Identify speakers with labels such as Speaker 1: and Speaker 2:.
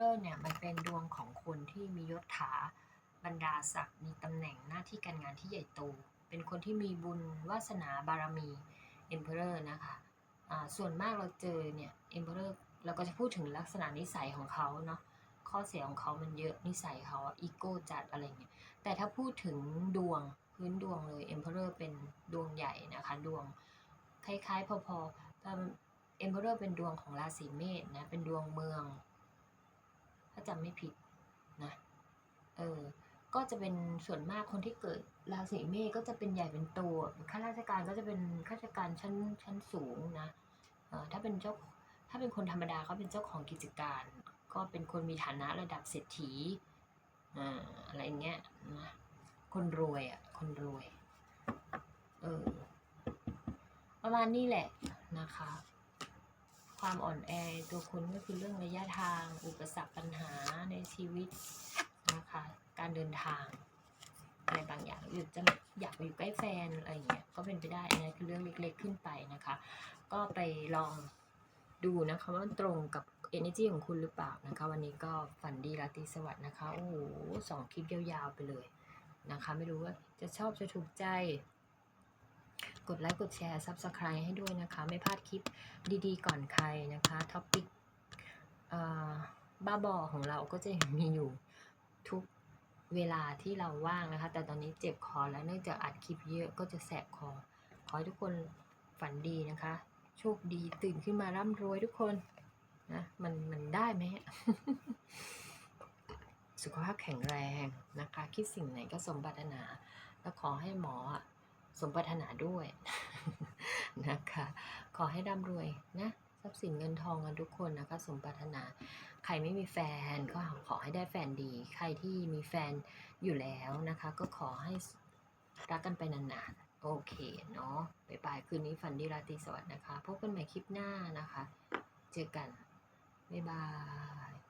Speaker 1: เออเนี่ยมันเป็นดวงของคนที่มียศถาบรรดาศักดิ์มีตำแหน่งหน้าที่การงานที่ใหญ่โต เป็นคนที่มีบุญวาสนาบารมี Emperor นะคะอ่าส่วนมากเราเจอเนี่ย Emperor เราก็จะพูดถึงลักษณะนิสัยของเขาเนาะข้อเสียของเขามันเยอะนิสัยเขาอีโก้จัดอะไรเงี้ยแต่ถ้าพูดถึงดวงพื้นดวงเลย Emperor เป็นดวงใหญ่นะคะ ดวงคล้ายๆพอๆแต่ Emperor เป็นดวงของราศีเมษนะเป็นดวงเมือง จำไม่ผิดนะเออก็จะเป็นส่วนมากคนที่เกิดราศีเมษก็จะเป็นใหญ่เป็นโตข้าราชการก็จะเป็นข้าราชการชั้นชั้นสูงนะเออถ้าเป็นเจ้าถ้าเป็นคนธรรมดาก็เป็นเจ้าของกิจการ ก็เป็นคนมีฐานะระดับเศรษฐีอ่าอะไรเงี้ยนะคนรวยอะคนรวยเออประมาณนี้แหละนะคะ ความอ่อนแอตัวคุณก็คือเรื่องระยะทาง อุปสรรคปัญหาในชีวิตนะคะ การเดินทางอะไรบางอย่างหรือจะอยากไปอยู่ใกล้แฟนอะไรอย่างเงี้ยก็เป็นไปได้อันนี้คือเรื่องเล็กๆขึ้นไปนะคะ ก็ไปลองดูนะคะว่ามันตรงกับ energy ของคุณหรือเปล่านะคะ วันนี้ก็ฝันดีราตรีสวัสดิ์นะคะ โอ้โหสองคลิปยาวๆไปเลยนะคะ ไม่รู้ว่าจะชอบจะถูกใจ กดไลค์กดแชร์ Subscribe ให้ด้วยนะคะ ไม่พลาดคลิปดีๆ ก่อนใครนะคะท็อปิกบ้าบอของเราก็จะมีอยู่ทุกเวลาที่เราว่างนะคะ แต่ตอนนี้เจ็บคอแล้วเนื่องจากอัดคลิปเยอะก็จะแสบคอ ขอให้ทุกคนฝันดีนะคะ โชคดีตื่นขึ้นมาร่ำรวยทุกคนนะมันมันได้ไหมสุขภาพแข็งแรงนะคะ คิดสิ่งไหนก็สมปรารถนา แล้วขอให้หมออะ สมปรารถนาด้วยนะคะ ขอให้ร่ำรวยนะทรัพย์สินเงินทองกันทุกคนนะคะ สมปรารถนา ใครไม่มีแฟนก็ขอให้ได้แฟนดี ใครที่มีแฟนอยู่แล้วนะคะ ก็ขอให้รักกันไปนานๆ โอเคเนาะบ๊ายบายคืนนี้ฝันดีราตรีสวัสดิ์นะคะ พบกันใหม่คลิปหน้านะคะ เจอกัน บ๊ายบาย